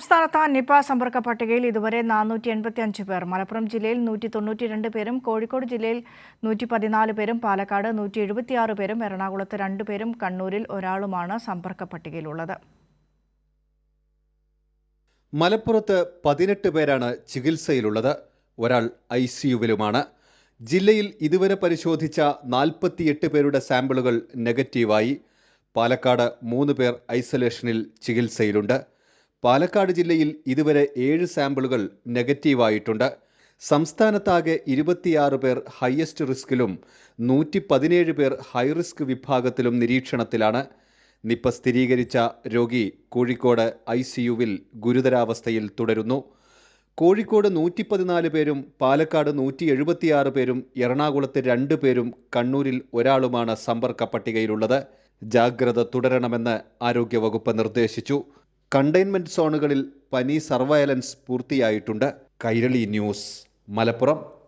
സംസ്ഥാനത്ത് നിപ സമ്പർക്ക പട്ടികയിൽ ഇതുവരെ നാനൂറ്റി എൺപത്തി അഞ്ച് പേർ. മലപ്പുറം ജില്ലയിൽ നൂറ്റി തൊണ്ണൂറ്റി രണ്ട് പേരും കോഴിക്കോട് ജില്ലയിൽ നൂറ്റി പതിനാല് പേരും പാലക്കാട് നൂറ്റി എഴുപത്തിയാറ് പേരും എറണാകുളത്ത് രണ്ട് പേരും കണ്ണൂരിൽ ഒരാളുമാണ് സമ്പർക്ക പട്ടികയിലുള്ളത്. മലപ്പുറത്ത് പതിനെട്ട് പേരാണ് ചികിത്സയിലുള്ളത്. ഒരാൾ ഐ സിയുവിലുമാണ് ജില്ലയിൽ ഇതുവരെ പരിശോധിച്ച നാൽപ്പത്തിയെട്ട് പേരുടെ സാമ്പിളുകൾ നെഗറ്റീവായി. പാലക്കാട് മൂന്ന് പേർ ഐസൊലേഷനിൽ ചികിത്സയിലുണ്ട്. പാലക്കാട് ജില്ലയിൽ ഇതുവരെ ഏഴ് സാമ്പിളുകൾ നെഗറ്റീവായിട്ടുണ്ട്. സംസ്ഥാനത്താകെ ഇരുപത്തിയാറ് പേർ ഹയസ്റ്റ് റിസ്കിലും നൂറ്റി പതിനേഴ് പേർ ഹൈറിസ്ക് വിഭാഗത്തിലും നിരീക്ഷണത്തിലാണ്. നിപ്പ സ്ഥിരീകരിച്ച രോഗി കോഴിക്കോട് ഐ സിയുവിൽ ഗുരുതരാവസ്ഥയിൽ തുടരുന്നു. കോഴിക്കോട് നൂറ്റി പതിനാല് പേരും പാലക്കാട് നൂറ്റി എഴുപത്തിയാറ് പേരും എറണാകുളത്ത് രണ്ട് പേരും കണ്ണൂരിൽ ഒരാളുമാണ് സമ്പർക്ക പട്ടികയിലുള്ളത്. ജാഗ്രത തുടരണമെന്ന് ആരോഗ്യവകുപ്പ് നിർദ്ദേശിച്ചു. കണ്ടെയ്ൻമെന്റ് സോണുകളിൽ പനി സർവയലൻസ് പൂർത്തിയായിട്ടുണ്ട്. കൈരളി ന്യൂസ് മലപ്പുറം.